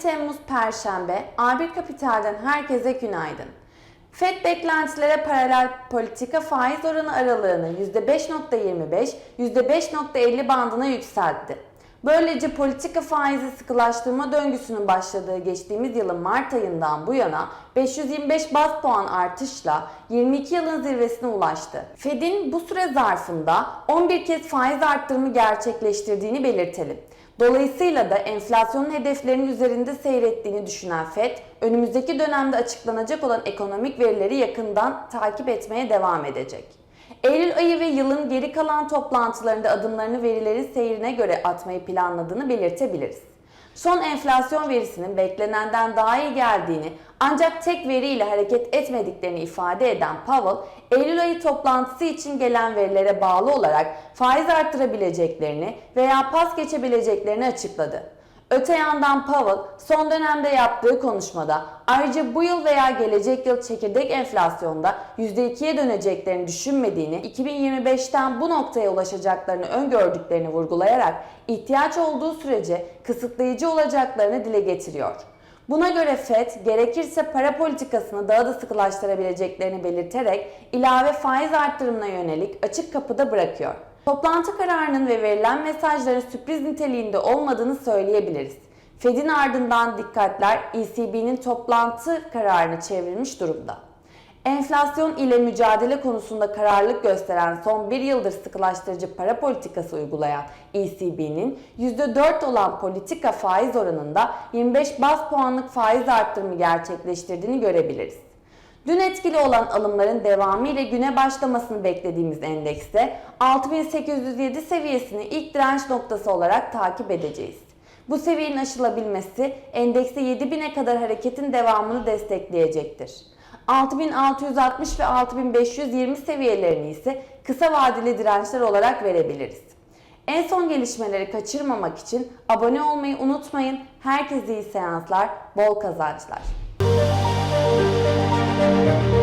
Bugün 27 Temmuz Perşembe. A1 Kapital'den herkese günaydın. FED beklentilere paralel politika faiz oranı aralığını %5.25, %5.50 bandına yükseltti. Böylece politika faizi sıkılaştırma döngüsünün başladığı geçtiğimiz yılın Mart ayından bu yana 525 bas puan artışla 22 yılın zirvesine ulaştı. Fed'in bu süre zarfında 11 kez faiz arttırımı gerçekleştirdiğini belirtelim. Dolayısıyla da enflasyonun hedeflerinin üzerinde seyrettiğini düşünen FED, önümüzdeki dönemde açıklanacak olan ekonomik verileri yakından takip etmeye devam edecek. Eylül ayı ve yılın geri kalan toplantılarında adımlarını verilerin seyrine göre atmayı planladığını belirtebiliriz. Son enflasyon verisinin beklenenden daha iyi geldiğini ancak tek veriyle hareket etmediklerini ifade eden Powell, Eylül ayı toplantısı için gelen verilere bağlı olarak faiz arttırabileceklerini veya pas geçebileceklerini açıkladı. Öte yandan Powell son dönemde yaptığı konuşmada ayrıca bu yıl veya gelecek yıl çekirdek enflasyonda %2'ye döneceklerini düşünmediğini, 2025'ten bu noktaya ulaşacaklarını öngördüklerini vurgulayarak ihtiyaç olduğu sürece kısıtlayıcı olacaklarını dile getiriyor. Buna göre FED gerekirse para politikasını daha da sıkılaştırabileceklerini belirterek ilave faiz arttırımına yönelik açık kapıda bırakıyor. Toplantı kararının ve verilen mesajların sürpriz niteliğinde olmadığını söyleyebiliriz. Fed'in ardından dikkatler ECB'nin toplantı kararını çevrilmiş durumda. Enflasyon ile mücadele konusunda kararlılık gösteren son bir yıldır sıkılaştırıcı para politikası uygulayan ECB'nin %4 olan politika faiz oranında 25 bas puanlık faiz arttırımı gerçekleştirdiğini görebiliriz. Dün etkili olan alımların devamı ile güne başlamasını beklediğimiz endekste 6807 seviyesini ilk direnç noktası olarak takip edeceğiz. Bu seviyenin aşılabilmesi endekste 7000'e kadar hareketin devamını destekleyecektir. 6660 ve 6520 seviyelerini ise kısa vadeli dirençler olarak verebiliriz. En son gelişmeleri kaçırmamak için abone olmayı unutmayın. Herkese iyi seanslar, bol kazançlar. Thank you.